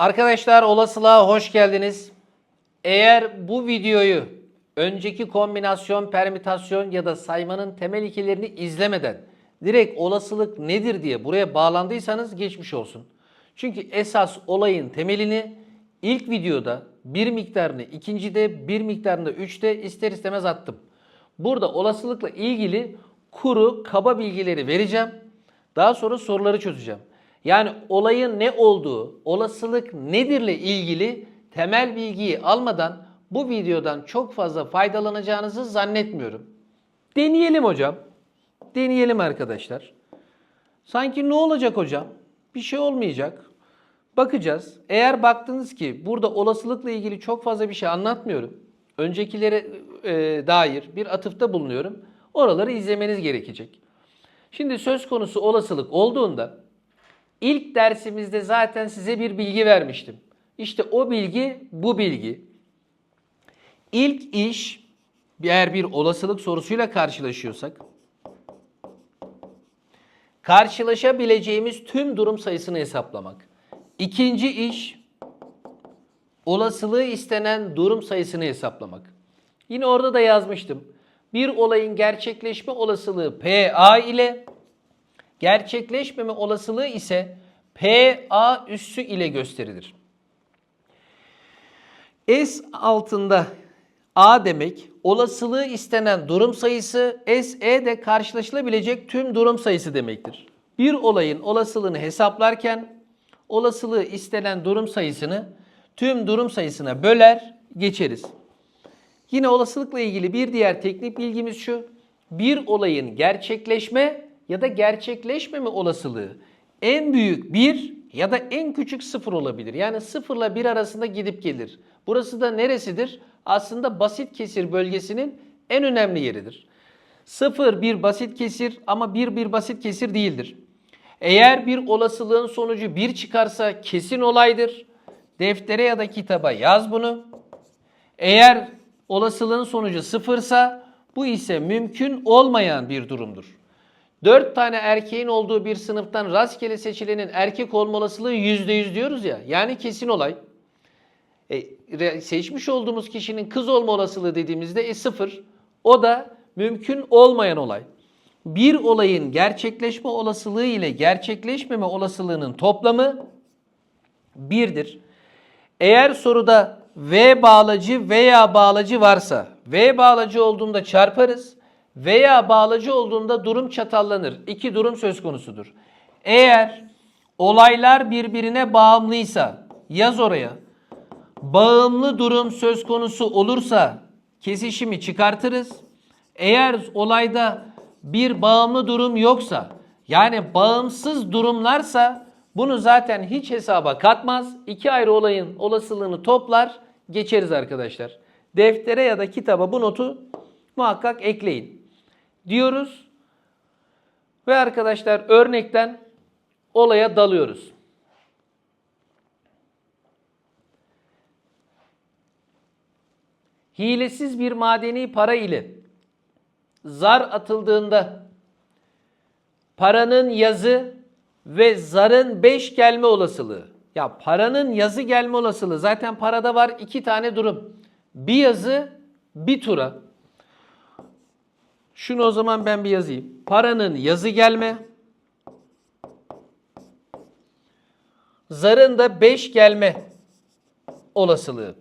Arkadaşlar olasılığa hoş geldiniz. Eğer bu videoyu önceki kombinasyon, permütasyon ya da saymanın temel ilkelerini izlemeden direkt olasılık nedir diye buraya bağlandıysanız geçmiş olsun. Çünkü esas olayın temelini ilk videoda bir miktarını ikincide bir miktarını üçte ister istemez attım. Burada olasılıkla ilgili kuru kaba bilgileri vereceğim. Daha sonra soruları çözeceğim. Yani olayın ne olduğu, olasılık nedirle ilgili temel bilgiyi almadan bu videodan çok fazla faydalanacağınızı zannetmiyorum. Deneyelim hocam. Deneyelim arkadaşlar. Sanki ne olacak hocam? Bir şey olmayacak. Bakacağız. Eğer baktınız ki burada olasılıkla ilgili çok fazla bir şey anlatmıyorum. Öncekilere e, dair bir atıfta bulunuyorum. Oraları izlemeniz gerekecek. Şimdi söz konusu olasılık olduğunda ilk dersimizde zaten size bir bilgi vermiştim. İşte o bilgi bu bilgi. İlk iş eğer bir olasılık sorusuyla karşılaşıyorsak karşılaşabileceğimiz tüm durum sayısını hesaplamak. İkinci iş olasılığı istenen durum sayısını hesaplamak. Yine orada da yazmıştım. Bir olayın gerçekleşme olasılığı PA ile gerçekleşmeme olasılığı ise PA üssü ile gösterilir. S altında A demek olasılığı istenen durum sayısı, SE de karşılaşılabilecek tüm durum sayısı demektir. Bir olayın olasılığını hesaplarken olasılığı istenen durum sayısını tüm durum sayısına böler geçeriz. Yine olasılıkla ilgili bir diğer teknik bilgimiz şu. Bir olayın gerçekleşme ya da gerçekleşmeme olasılığı en büyük 1 ya da en küçük 0 olabilir. Yani 0 ile 1 arasında gidip gelir. Burası da neresidir? Aslında basit kesir bölgesinin en önemli yeridir. 0 bir basit kesir ama 1 bir basit kesir değildir. Eğer bir olasılığın sonucu 1 çıkarsa kesin olaydır. Deftere ya da kitaba yaz bunu. Eğer olasılığın sonucu sıfırsa bu ise mümkün olmayan bir durumdur. 4 tane erkeğin olduğu bir sınıftan rastgele seçilenin erkek olma olasılığı %100 diyoruz ya. Yani kesin olay. E, seçmiş olduğumuz kişinin kız olma olasılığı dediğimizde e, sıfır. O da mümkün olmayan olay. Bir olayın gerçekleşme olasılığı ile gerçekleşmeme olasılığının toplamı birdir. Eğer soruda V bağlacı veya bağlacı varsa V bağlacı olduğunda çarparız veya bağlacı olduğunda durum çatallanır. İki durum söz konusudur. Eğer olaylar birbirine bağımlıysa yaz oraya. Bağımlı durum söz konusu olursa kesişimi çıkartırız. Eğer olayda bir bağımlı durum yoksa yani bağımsız durumlarsa bunu zaten hiç hesaba katmaz. İki ayrı olayın olasılığını toplar geçeriz arkadaşlar. Deftere ya da kitaba bu notu muhakkak ekleyin. Diyoruz ve arkadaşlar örnekten olaya dalıyoruz. Hilesiz bir madeni para ile zar atıldığında paranın yazı ve zarın 5 gelme olasılığı. Ya paranın yazı gelme olasılığı zaten parada var iki tane durum. Bir yazı bir tura. Şunu o zaman ben bir yazayım. Paranın yazı gelme. Zarın da 5 gelme olasılığı.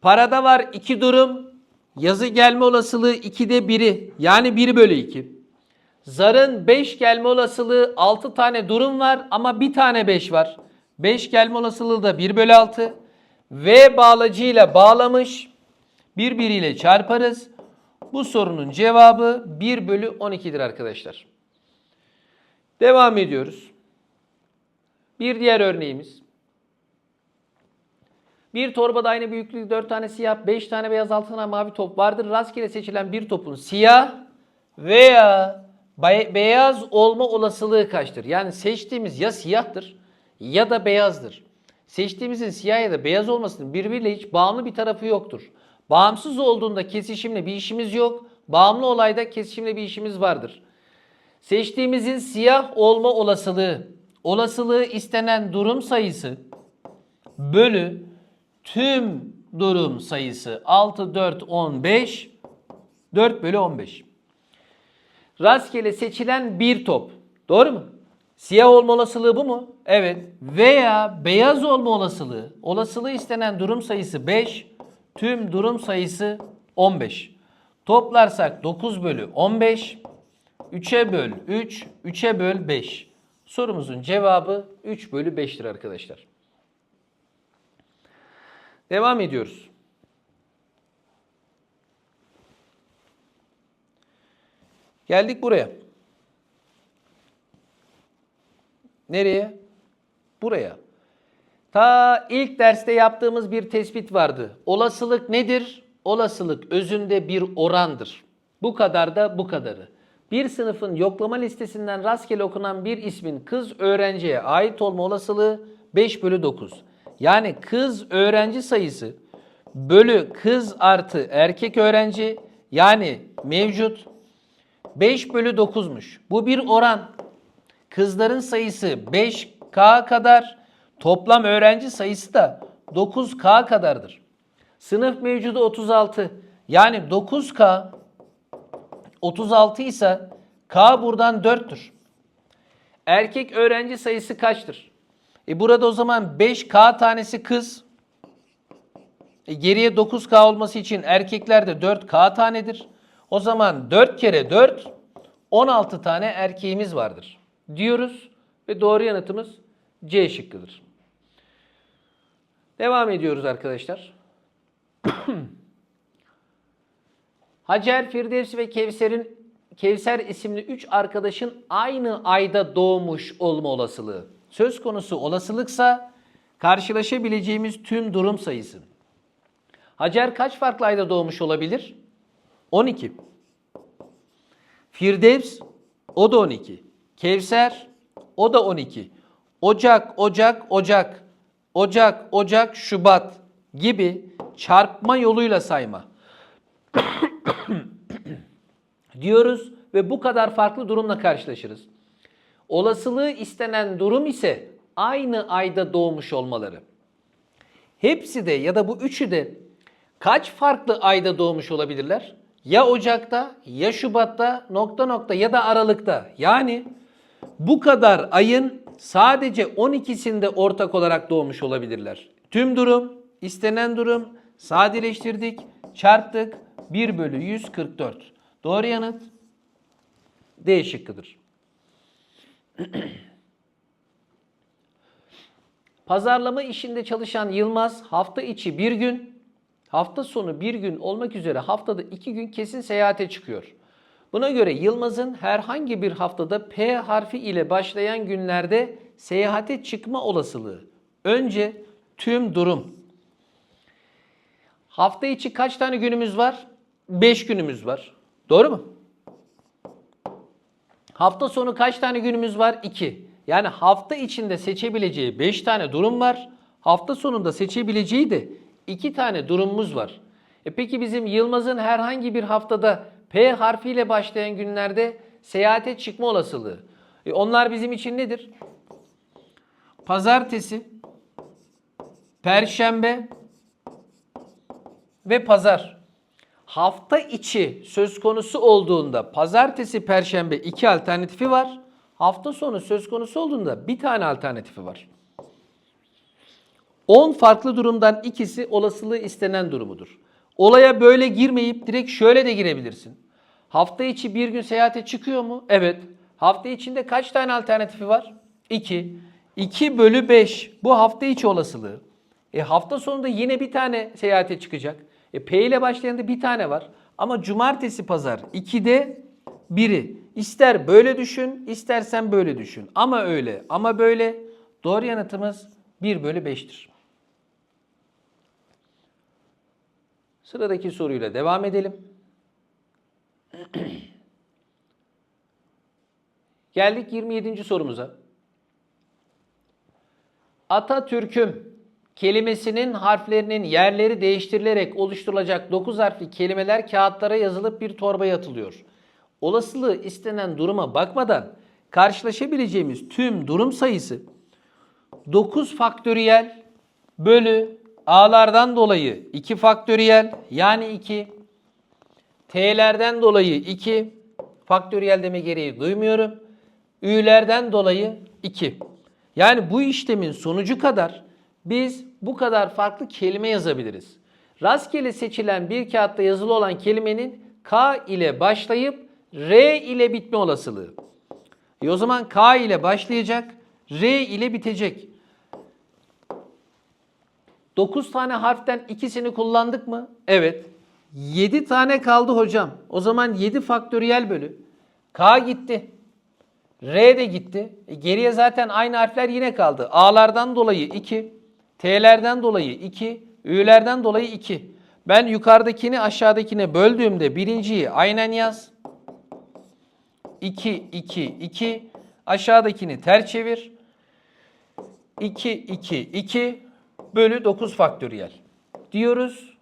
Parada var iki durum. Yazı gelme olasılığı 2'de 1'i yani 1 bölü 2. Zarın 5 gelme olasılığı 6 tane durum var ama bir tane 5 var. 5 gelme olasılığı da 1 bölü 6. V bağlacıyla bağlamış. Birbiriyle çarparız. Bu sorunun cevabı 1 bölü 12'dir arkadaşlar. Devam ediyoruz. Bir diğer örneğimiz. Bir torbada aynı büyüklükte 4 tane siyah, 5 tane beyaz, 6 tane mavi top vardır. Rastgele seçilen bir topun siyah veya beyaz olma olasılığı kaçtır? Yani seçtiğimiz ya siyahtır ya da beyazdır. Seçtiğimizin siyah ya da beyaz olmasının birbiriyle hiç bağımlı bir tarafı yoktur. Bağımsız olduğunda kesişimle bir işimiz yok. Bağımlı olayda kesişimle bir işimiz vardır. Seçtiğimizin siyah olma olasılığı olasılığı istenen durum sayısı bölü tüm durum sayısı 6, 4, 15 4 bölü 15. Rastgele seçilen bir top. Doğru mu? Siyah olma olasılığı bu mu? Evet. Veya beyaz olma olasılığı. Olasılığı istenen durum sayısı 5. Tüm durum sayısı 15. Toplarsak 9 bölü 15. 3'e böl 3. 3'e böl 5. Sorumuzun cevabı 3 bölü 5'tir arkadaşlar. Devam ediyoruz. Geldik buraya. Nereye? Buraya. Ta ilk derste yaptığımız bir tespit vardı. Olasılık nedir? Olasılık özünde bir orandır. Bu kadar da bu kadarı. Bir sınıfın yoklama listesinden rastgele okunan bir ismin kız öğrenciye ait olma olasılığı 5 bölü 9. Yani kız öğrenci sayısı bölü kız artı erkek öğrenci yani mevcut 5 bölü 9'muş. Bu bir oran. Kızların sayısı 5K kadar, toplam öğrenci sayısı da 9K kadardır. Sınıf mevcudu 36. Yani 9K 36 ise K buradan 4'tür. Erkek öğrenci sayısı kaçtır? E burada o zaman 5K tanesi kız. E geriye 9K olması için erkeklerde 4K tanedir. O zaman 4 kere 4 16 tane erkeğimiz vardır diyoruz ve doğru yanıtımız C şıkkıdır. Devam ediyoruz arkadaşlar. Hacer, Firdevs ve Kevser'in Kevser isimli 3 arkadaşın aynı ayda doğmuş olma olasılığı. Söz konusu olasılıksa karşılaşabileceğimiz tüm durum sayısı. Hacer kaç farklı ayda doğmuş olabilir? 12. Firdevs o da 12. Kevser o da 12. Ocak, Ocak, Ocak. Ocak, Ocak, Şubat gibi çarpma yoluyla sayma. diyoruz ve bu kadar farklı durumla karşılaşırız. Olasılığı istenen durum ise aynı ayda doğmuş olmaları. Hepsi de ya da bu üçü de kaç farklı ayda doğmuş olabilirler? Ya Ocak'ta, ya Şubat'ta, nokta nokta ya da Aralık'ta. Yani bu kadar ayın sadece 12'sinde ortak olarak doğmuş olabilirler. Tüm durum, istenen durum, sadeleştirdik, çarptık, 1 bölü 144. Doğru yanıt D şıkkıdır. Pazarlama işinde çalışan Yılmaz hafta içi bir gün, hafta sonu bir gün olmak üzere haftada iki gün kesin seyahate çıkıyor. Buna göre Yılmaz'ın herhangi bir haftada P harfi ile başlayan günlerde seyahate çıkma olasılığı. Önce tüm durum. Hafta içi kaç tane günümüz var? 5 günümüz var. Doğru mu? Hafta sonu kaç tane günümüz var? 2. Yani hafta içinde seçebileceği 5 tane durum var. Hafta sonunda seçebileceği de 2 tane durumumuz var. E peki bizim Yılmaz'ın herhangi bir haftada P harfiyle başlayan günlerde seyahate çıkma olasılığı. E onlar bizim için nedir? Pazartesi, Perşembe ve Pazar. Hafta içi söz konusu olduğunda pazartesi, perşembe iki alternatifi var. Hafta sonu söz konusu olduğunda bir tane alternatifi var. 10 farklı durumdan ikisi olasılığı istenen durumudur. Olaya böyle girmeyip direkt şöyle de girebilirsin. Hafta içi bir gün seyahate çıkıyor mu? Evet. Hafta içinde kaç tane alternatifi var? 2. 2 bölü 5 bu hafta içi olasılığı. E hafta sonunda yine bir tane seyahate çıkacak. E P ile başlayan da bir tane var. Ama cumartesi pazar 2'de biri. İster böyle düşün, istersen böyle düşün. Ama öyle, ama böyle. Doğru yanıtımız 1 bölü 5'tir. Sıradaki soruyla devam edelim. Geldik 27. sorumuza. Atatürk'üm kelimesinin harflerinin yerleri değiştirilerek oluşturulacak 9 harfli kelimeler kağıtlara yazılıp bir torbaya atılıyor. Olasılığı istenen duruma bakmadan karşılaşabileceğimiz tüm durum sayısı 9 faktöriyel bölü a'lardan dolayı 2 faktöriyel yani 2 t'lerden dolayı 2 faktöriyel deme gereği duymuyorum. Ü'lerden dolayı 2. Yani bu işlemin sonucu kadar biz bu kadar farklı kelime yazabiliriz. Rastgele seçilen bir kağıtta yazılı olan kelimenin K ile başlayıp R ile bitme olasılığı. E o zaman K ile başlayacak, R ile bitecek. 9 tane harften ikisini kullandık mı? Evet. 7 tane kaldı hocam. O zaman 7 faktöriyel bölü. K gitti. R de gitti. E geriye zaten aynı harfler yine kaldı. A'lardan dolayı 2, T'lerden dolayı 2, Ü'lerden dolayı 2. Ben yukarıdakini aşağıdakine böldüğümde birinciyi aynen yaz. 2, 2, 2. Aşağıdakini ters çevir. 2, 2, 2 bölü 9 faktöriyel diyoruz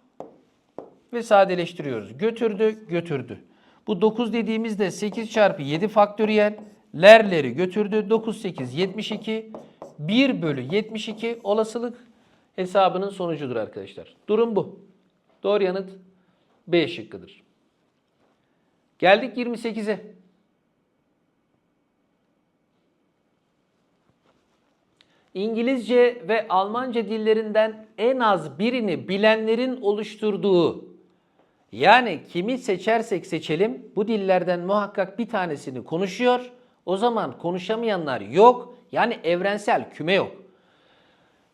ve sadeleştiriyoruz. Götürdü, götürdü. Bu 9 dediğimizde 8 çarpı 7 faktöriyel lerleri götürdü. 9, 8, 72. 1 bölü 72 olasılık hesabının sonucudur arkadaşlar. Durum bu. Doğru yanıt B şıkkıdır. Geldik 28'e. İngilizce ve Almanca dillerinden en az birini bilenlerin oluşturduğu yani kimi seçersek seçelim bu dillerden muhakkak bir tanesini konuşuyor. O zaman konuşamayanlar yok. Yani evrensel küme yok.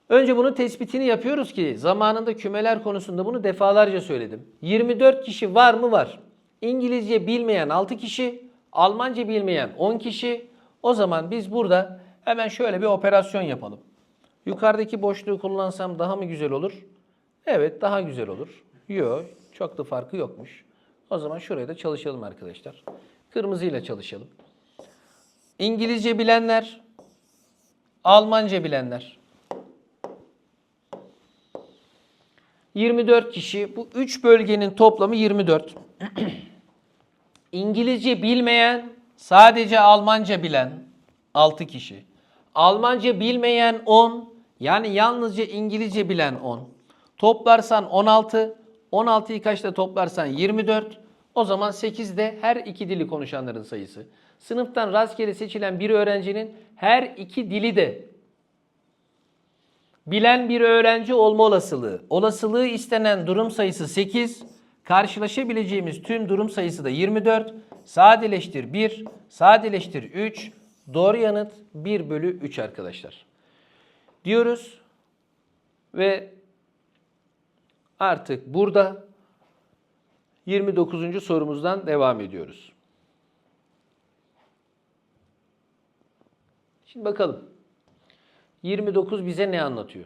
Önce bunun tespitini yapıyoruz ki zamanında kümeler konusunda bunu defalarca söyledim. 24 kişi var mı? Var. İngilizce bilmeyen 6 kişi, Almanca bilmeyen 10 kişi. O zaman biz burada hemen şöyle bir operasyon yapalım. Yukarıdaki boşluğu kullansam daha mı güzel olur? Evet daha güzel olur. Yok çok da farkı yokmuş. O zaman şuraya da çalışalım arkadaşlar. Kırmızıyla çalışalım. İngilizce bilenler, Almanca bilenler. 24 kişi. Bu 3 bölgenin toplamı 24. İngilizce bilmeyen, sadece Almanca bilen 6 kişi. Almanca bilmeyen 10, yani yalnızca İngilizce bilen 10. Toplarsan 16, 16'yı kaçta toplarsan 24. O zaman 8 de her iki dili konuşanların sayısı. Sınıftan rastgele seçilen bir öğrencinin her iki dili de bilen bir öğrenci olma olasılığı. Olasılığı istenen durum sayısı 8. Karşılaşabileceğimiz tüm durum sayısı da 24. Sadeleştir 1, sadeleştir 3. Doğru yanıt 1 bölü 3 arkadaşlar. Diyoruz ve artık burada 29. sorumuzdan devam ediyoruz. Şimdi bakalım. 29 bize ne anlatıyor?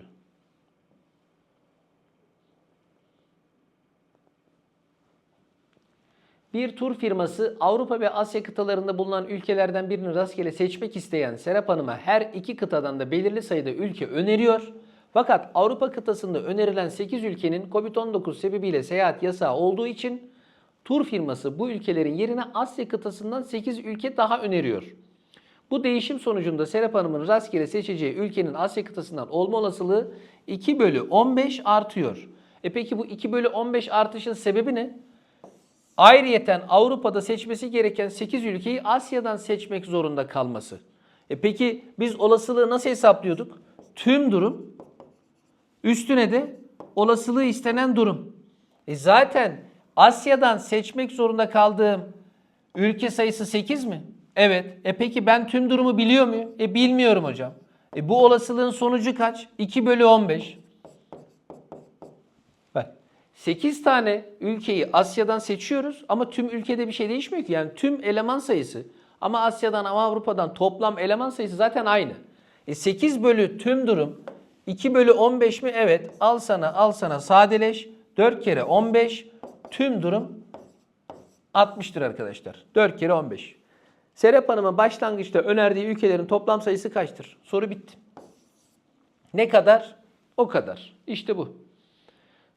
Bir tur firması Avrupa ve Asya kıtalarında bulunan ülkelerden birini rastgele seçmek isteyen Serap Hanım'a her iki kıtadan da belirli sayıda ülke öneriyor. Fakat Avrupa kıtasında önerilen 8 ülkenin Covid-19 sebebiyle seyahat yasağı olduğu için tur firması bu ülkelerin yerine Asya kıtasından 8 ülke daha öneriyor. Bu değişim sonucunda Serap Hanım'ın rastgele seçeceği ülkenin Asya kıtasından olma olasılığı 2 bölü 15 artıyor. E peki bu 2 bölü 15 artışın sebebi ne? Ayrıyeten Avrupa'da seçmesi gereken 8 ülkeyi Asya'dan seçmek zorunda kalması. E peki biz olasılığı nasıl hesaplıyorduk? Tüm durum üstüne de olasılığı istenen durum. E zaten Asya'dan seçmek zorunda kaldığım ülke sayısı 8 mi? Evet. E peki ben tüm durumu biliyor muyum? E bilmiyorum hocam. E bu olasılığın sonucu kaç? 2 bölü 15. Bak 8 tane ülkeyi Asya'dan seçiyoruz ama tüm ülkede bir şey değişmiyor ki. Yani tüm eleman sayısı ama Asya'dan ama Avrupa'dan toplam eleman sayısı zaten aynı. E 8 bölü tüm durum 2 bölü 15 mi? Evet. Al sana al sana sadeleş. 4 kere 15 tüm durum 60'tır arkadaşlar. 4 kere 15. Serap Hanım'ın başlangıçta önerdiği ülkelerin toplam sayısı kaçtır? Soru bitti. Ne kadar? O kadar. İşte bu.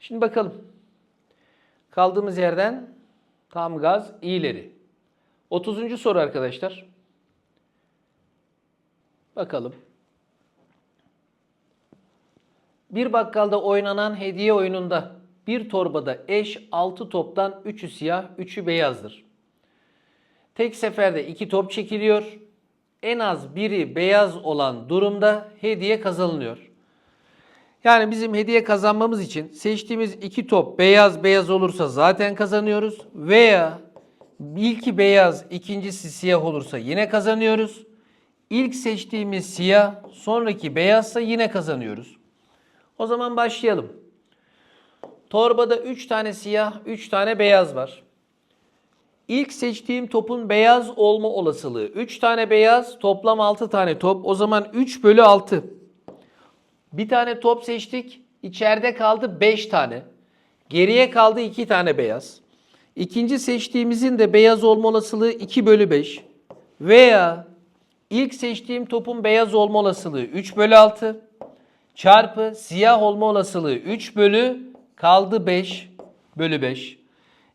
Şimdi bakalım. Kaldığımız yerden tam gaz iyileri. 30. soru arkadaşlar. Bakalım. Bir bakkalda oynanan hediye oyununda bir torbada eş 6 toptan 3'ü siyah, 3'ü beyazdır. Tek seferde 2 top çekiliyor. En az biri beyaz olan durumda hediye kazanılıyor. Yani bizim hediye kazanmamız için seçtiğimiz iki top beyaz beyaz olursa zaten kazanıyoruz. Veya ilki beyaz ikincisi siyah olursa yine kazanıyoruz. İlk seçtiğimiz siyah sonraki beyazsa yine kazanıyoruz. O zaman başlayalım. Torbada 3 tane siyah, 3 tane beyaz var. İlk seçtiğim topun beyaz olma olasılığı 3 tane beyaz, toplam 6 tane top. O zaman 3 bölü 6. Bir tane top seçtik. İçeride kaldı 5 tane. Geriye kaldı 2 tane beyaz. İkinci seçtiğimizin de beyaz olma olasılığı 2 bölü 5. Veya ilk seçtiğim topun beyaz olma olasılığı 3 bölü 6. Çarpı siyah olma olasılığı 3 bölü kaldı 5 bölü 5.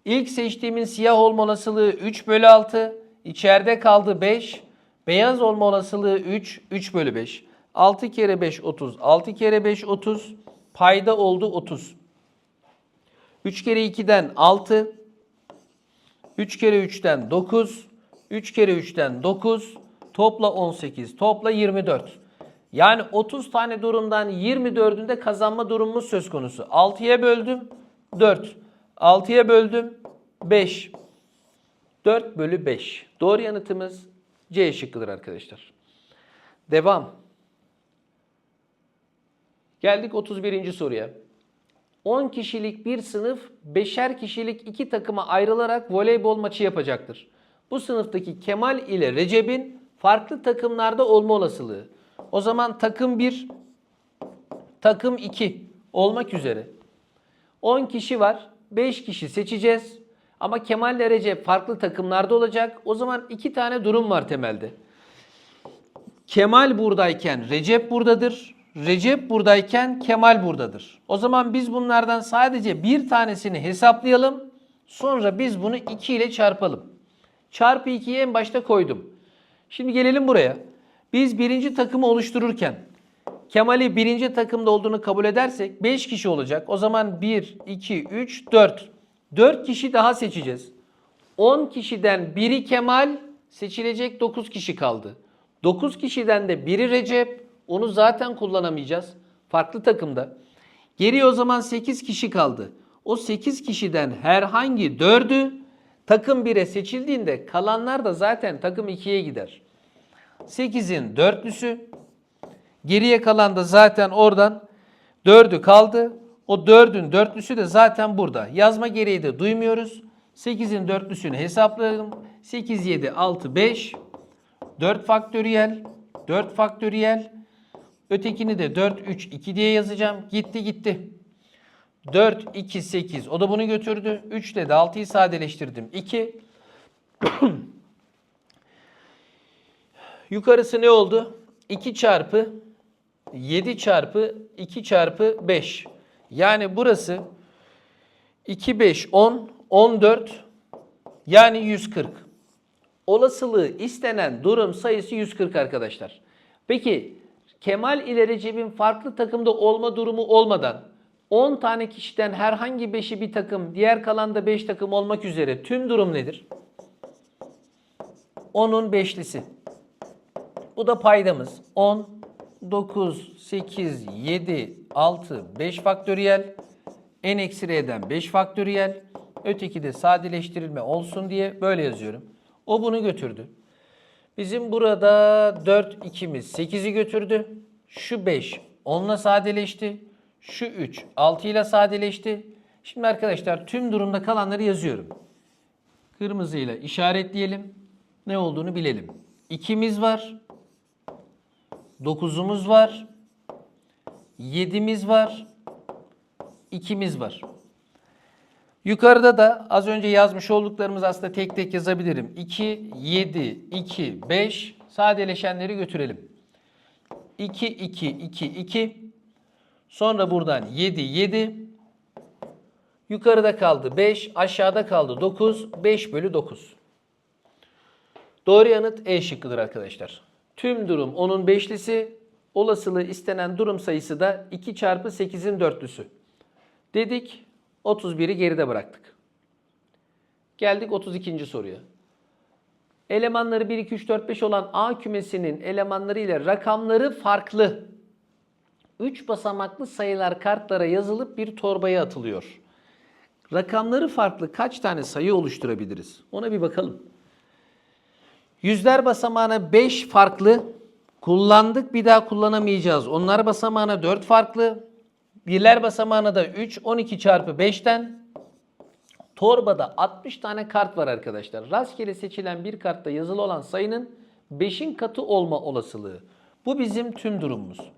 İlk seçtiğimin siyah olma olasılığı 3 bölü 6. İçeride kaldı 5. Beyaz olma olasılığı 3. 3 bölü 5. 6 kere 5 30. 6 kere 5 30. Payda oldu 30. 3 kere 2'den 6. 3 kere 3'ten 9. 3 kere 3'ten 9. Topla 18. Topla 24. Yani 30 tane durumdan 24'ünde kazanma durumumuz söz konusu. 6'ya böldüm 4. 6'ya böldüm 5. 4 bölü 5. Doğru yanıtımız C şıkkıdır arkadaşlar. Devam. Geldik 31. soruya. 10 kişilik bir sınıf 5'er kişilik iki takıma ayrılarak voleybol maçı yapacaktır. Bu sınıftaki Kemal ile Recep'in farklı takımlarda olma olasılığı. O zaman takım 1, takım 2 olmak üzere. 10 kişi var. 5 kişi seçeceğiz. Ama Kemal ile Recep farklı takımlarda olacak. O zaman iki tane durum var temelde. Kemal buradayken Recep buradadır. Recep buradayken Kemal buradadır. O zaman biz bunlardan sadece bir tanesini hesaplayalım. Sonra biz bunu 2 ile çarpalım. Çarpı 2'yi en başta koydum. Şimdi gelelim buraya. Biz birinci takımı oluştururken Kemal'i birinci takımda olduğunu kabul edersek 5 kişi olacak. O zaman 1, 2, 3, 4. 4 kişi daha seçeceğiz. 10 kişiden biri Kemal, seçilecek 9 kişi kaldı. 9 kişiden de biri Recep, onu zaten kullanamayacağız. Farklı takımda. Geriye o zaman 8 kişi kaldı. O 8 kişiden herhangi 4'ü takım 1'e seçildiğinde kalanlar da zaten takım 2'ye gider. 8'in dörtlüsü. Geriye kalan da zaten oradan 4'ü kaldı. O 4'ün dörtlüsü de zaten burada. Yazma gereği de duymuyoruz. 8'in dörtlüsünü hesaplayalım. 8, 7, 6, 5. 4 faktöriyel. 4 faktöriyel. Ötekini de 4, 3, 2 diye yazacağım. Gitti gitti. 4, 2, 8. O da bunu götürdü. 3 ile de 6'yı sadeleştirdim. 2. Yukarısı ne oldu? 2 çarpı 7 çarpı 2 çarpı 5. Yani burası 2, 5, 10, 14 yani 140. Olasılığı istenen durum sayısı 140 arkadaşlar. Peki Kemal ile Recep'in farklı takımda olma durumu olmadan 10 tane kişiden herhangi 5'i bir takım, diğer kalan da 5 takım olmak üzere tüm durum nedir? 10'un beşlisi. Bu da paydamız. 10, 9, 8, 7, 6, 5 faktöriyel. n eksi r'den 5 faktöriyel. Öteki de sadeleştirilme olsun diye böyle yazıyorum. O bunu götürdü. Bizim burada 4, 2'miz 8'i götürdü. Şu 5 10'la sadeleşti. Şu 3 6 ile sadeleşti. Şimdi arkadaşlar tüm durumda kalanları yazıyorum. Kırmızıyla işaretleyelim. Ne olduğunu bilelim. 2'miz var. 9'umuz var. 7'miz var. 2'miz var. Yukarıda da az önce yazmış olduklarımız aslında tek tek yazabilirim. 2, 7, 2, 5 sadeleşenleri götürelim. 2, 2, 2, 2. Sonra buradan 7, 7. Yukarıda kaldı 5, aşağıda kaldı 9. 5 bölü 9. Doğru yanıt E şıkkıdır arkadaşlar. Tüm durum onun beşlisi. Olasılığı istenen durum sayısı da 2 çarpı 8'in dörtlüsü. Dedik 31'i geride bıraktık. Geldik 32. soruya. Elemanları 1, 2, 3, 4, 5 olan A kümesinin elemanları ile rakamları farklı. 3 basamaklı sayılar kartlara yazılıp bir torbaya atılıyor. Rakamları farklı kaç tane sayı oluşturabiliriz? Ona bir bakalım. Yüzler basamağına 5 farklı kullandık bir daha kullanamayacağız. Onlar basamağına 4 farklı. Birler basamağına da 3, 12 çarpı 5'ten torbada 60 tane kart var arkadaşlar. Rastgele seçilen bir kartta yazılı olan sayının 5'in katı olma olasılığı. Bu bizim tüm durumumuz.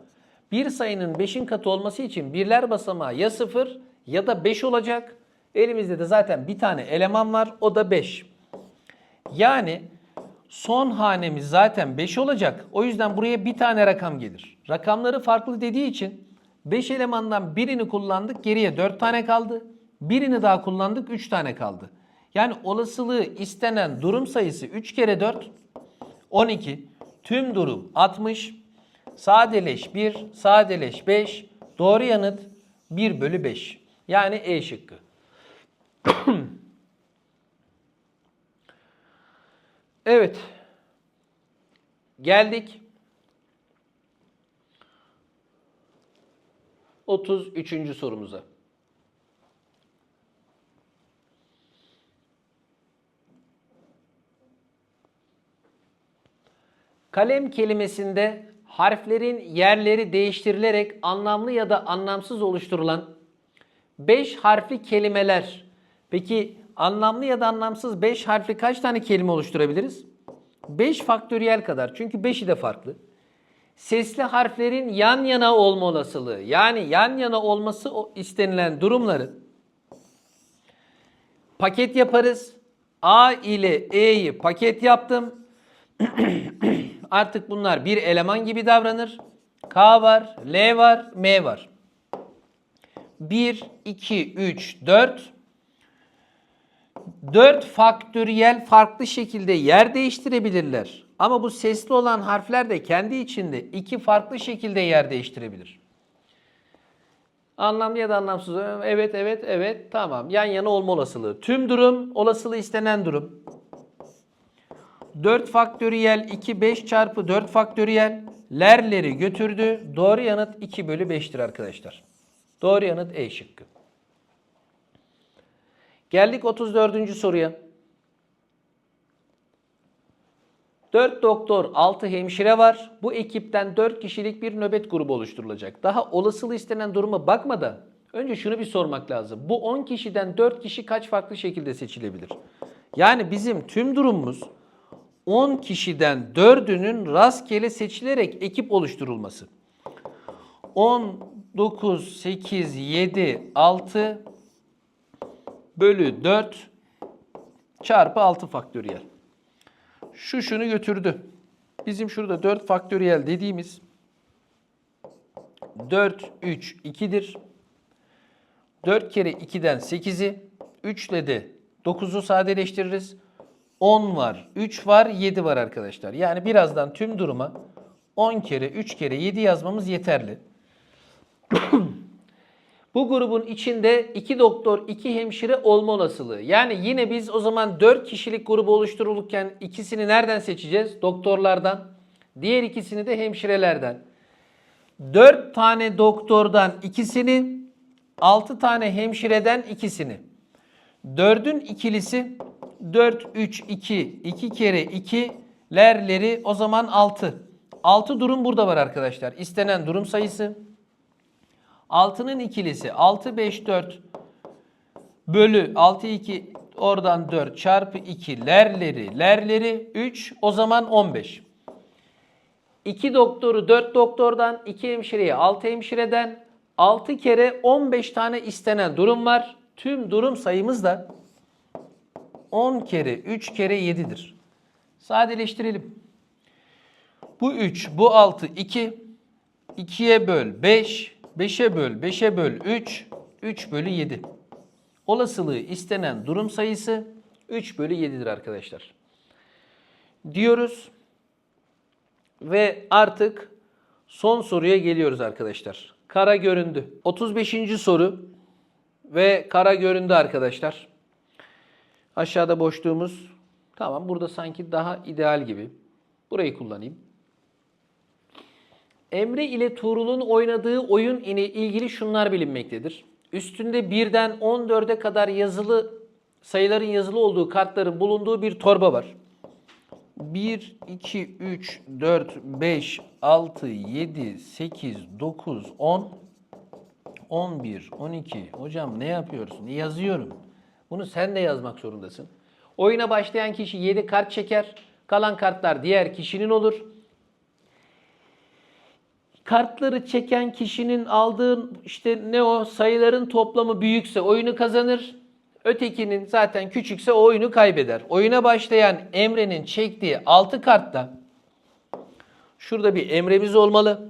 Bir sayının 5'in katı olması için birler basamağı ya 0 ya da 5 olacak. Elimizde de zaten bir tane eleman var o da 5. Yani son hanemiz zaten 5 olacak. O yüzden buraya bir tane rakam gelir. Rakamları farklı dediği için 5 elemandan birini kullandık geriye 4 tane kaldı. Birini daha kullandık 3 tane kaldı. Yani olasılığı istenen durum sayısı 3 kere 4 12. Tüm durum 60. Sadeleş 1, sadeleş 5. Doğru yanıt 1 bölü 5. Yani E şıkkı. evet. Geldik. 33. sorumuza. Kalem kelimesinde harflerin yerleri değiştirilerek anlamlı ya da anlamsız oluşturulan 5 harfli kelimeler. Peki anlamlı ya da anlamsız 5 harfli kaç tane kelime oluşturabiliriz? 5 faktöriyel kadar. Çünkü 5'i de farklı. Sesli harflerin yan yana olma olasılığı yani yan yana olması istenilen durumları paket yaparız. A ile E'yi paket yaptım. Artık bunlar bir eleman gibi davranır. K var, L var, M var. 1, 2, 3, 4. 4 faktöriyel farklı şekilde yer değiştirebilirler. Ama bu sesli olan harfler de kendi içinde iki farklı şekilde yer değiştirebilir. Anlamlı ya da anlamsız. Evet, evet, evet. Tamam. Yan yana olma olasılığı. Tüm durum, olasılığı istenen durum. 4 faktöriyel 2 5 çarpı 4 faktöriyel lerleri götürdü. Doğru yanıt 2 bölü 5'tir arkadaşlar. Doğru yanıt E şıkkı. Geldik 34. soruya. 4 doktor, 6 hemşire var. Bu ekipten 4 kişilik bir nöbet grubu oluşturulacak. Daha olasılığı istenen duruma bakmadan önce şunu bir sormak lazım. Bu 10 kişiden 4 kişi kaç farklı şekilde seçilebilir? Yani bizim tüm durumumuz 10 kişiden 4'ünün rastgele seçilerek ekip oluşturulması. 10, 9, 8, 7, 6 bölü 4 çarpı 6 faktöriyel. Şu şunu götürdü. Bizim şurada 4 faktöriyel dediğimiz 4, 3, 2'dir. 4 kere 2'den 8'i, 3 ile de 9'u sadeleştiririz. 10 var, 3 var, 7 var arkadaşlar. Yani birazdan tüm duruma 10 kere, 3 kere, 7 yazmamız yeterli. Bu grubun içinde 2 doktor, 2 hemşire olma olasılığı. Yani yine biz o zaman 4 kişilik grubu oluşturulurken ikisini nereden seçeceğiz? Doktorlardan. Diğer ikisini de hemşirelerden. 4 tane doktordan ikisini, 6 tane hemşireden ikisini. 4'ün ikilisi 4, 3, 2, 2 kere 2 lerleri o zaman 6. 6 durum burada var arkadaşlar. İstenen durum sayısı. 6'nın ikilisi 6, 5, 4 bölü 6, 2 oradan 4 çarpı 2 lerleri lerleri 3 o zaman 15. 2 doktoru 4 doktordan 2 hemşireye 6 hemşireden 6 kere 15 tane istenen durum var. Tüm durum sayımız da 10 kere 3 kere 7'dir. Sadeleştirelim. Bu 3, bu 6, 2. 2'ye böl 5, 5'e böl 5'e böl 3, 3 bölü 7. Olasılığı istenen durum sayısı 3 bölü 7'dir arkadaşlar. Diyoruz. Ve artık son soruya geliyoruz arkadaşlar. Kara göründü. 35. soru ve kara göründü arkadaşlar. Aşağıda boşluğumuz tamam burada sanki daha ideal gibi. Burayı kullanayım. Emre ile Tuğrul'un oynadığı oyun ile ilgili şunlar bilinmektedir. Üstünde birden 14'e kadar yazılı sayıların yazılı olduğu kartların bulunduğu bir torba var. 1, 2, 3, 4, 5, 6, 7, 8, 9, 10, 11, 12. Hocam ne yapıyorsun? Yazıyorum. Bunu sen de yazmak zorundasın. Oyuna başlayan kişi 7 kart çeker. Kalan kartlar diğer kişinin olur. Kartları çeken kişinin aldığı işte ne o sayıların toplamı büyükse oyunu kazanır. Ötekinin zaten küçükse o oyunu kaybeder. Oyuna başlayan Emre'nin çektiği 6 kartta şurada bir Emre'miz olmalı.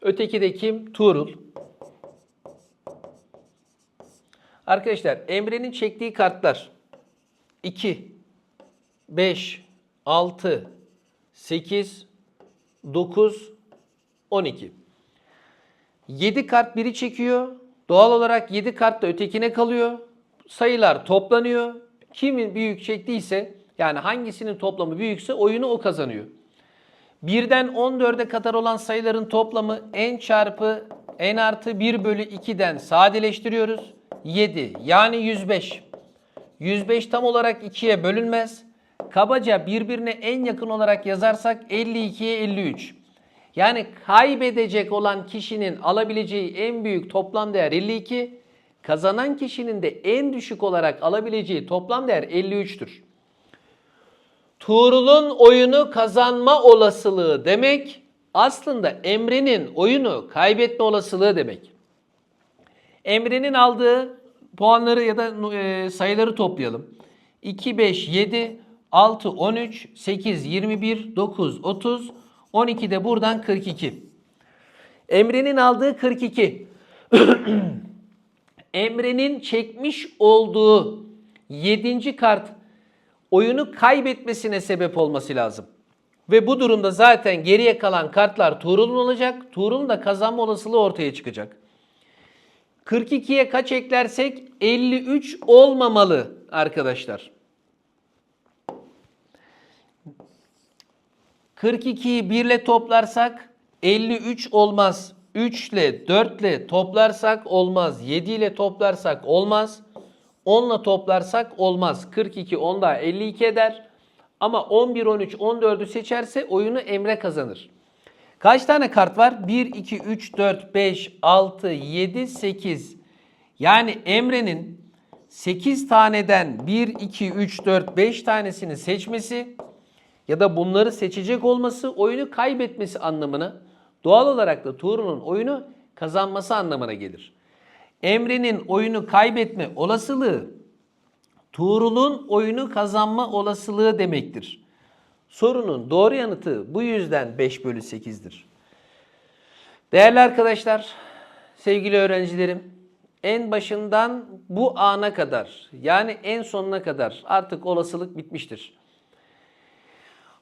Öteki de kim? Tuğrul. Arkadaşlar Emre'nin çektiği kartlar 2, 5, 6, 8, 9, 12. 7 kart biri çekiyor. Doğal olarak 7 kart da ötekine kalıyor. Sayılar toplanıyor. Kimin büyük çektiyse yani hangisinin toplamı büyükse oyunu o kazanıyor. Birden 14'e kadar olan sayıların toplamı n çarpı n artı 1 bölü 2'den sadeleştiriyoruz. 7 yani 105. 105 tam olarak 2'ye bölünmez. Kabaca birbirine en yakın olarak yazarsak 52'ye 53. Yani kaybedecek olan kişinin alabileceği en büyük toplam değer 52. Kazanan kişinin de en düşük olarak alabileceği toplam değer 53'tür. Tuğrul'un oyunu kazanma olasılığı demek aslında Emre'nin oyunu kaybetme olasılığı demek. Emre'nin aldığı puanları ya da e, sayıları toplayalım. 2, 5, 7, 6, 13, 8, 21, 9, 30, 12 de buradan 42. Emre'nin aldığı 42. Emre'nin çekmiş olduğu 7. kart oyunu kaybetmesine sebep olması lazım. Ve bu durumda zaten geriye kalan kartlar Tuğrul'un olacak. Tuğrul'un da kazanma olasılığı ortaya çıkacak. 42'ye kaç eklersek 53 olmamalı arkadaşlar. 42'yi 1 ile toplarsak 53 olmaz. 3 ile 4 ile toplarsak olmaz. 7 ile toplarsak olmaz. 10 ile toplarsak olmaz. 42 10 daha 52 eder. Ama 11, 13, 14'ü seçerse oyunu Emre kazanır. Kaç tane kart var? 1, 2, 3, 4, 5, 6, 7, 8. Yani Emre'nin 8 taneden 1, 2, 3, 4, 5 tanesini seçmesi ya da bunları seçecek olması oyunu kaybetmesi anlamına doğal olarak da Tuğrul'un oyunu kazanması anlamına gelir. Emre'nin oyunu kaybetme olasılığı Tuğrul'un oyunu kazanma olasılığı demektir. Sorunun doğru yanıtı bu yüzden 5 bölü 8'dir. Değerli arkadaşlar, sevgili öğrencilerim, en başından bu ana kadar yani en sonuna kadar artık olasılık bitmiştir.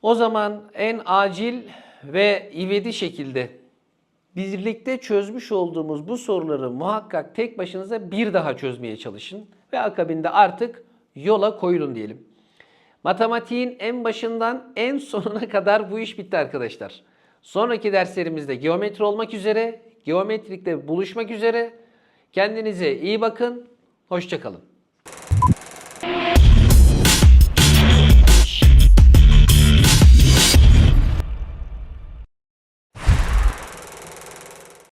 O zaman en acil ve ivedi şekilde birlikte çözmüş olduğumuz bu soruları muhakkak tek başınıza bir daha çözmeye çalışın ve akabinde artık yola koyulun diyelim. Matematiğin en başından en sonuna kadar bu iş bitti arkadaşlar. Sonraki derslerimizde geometri olmak üzere, geometrikte buluşmak üzere. Kendinize iyi bakın, hoşçakalın.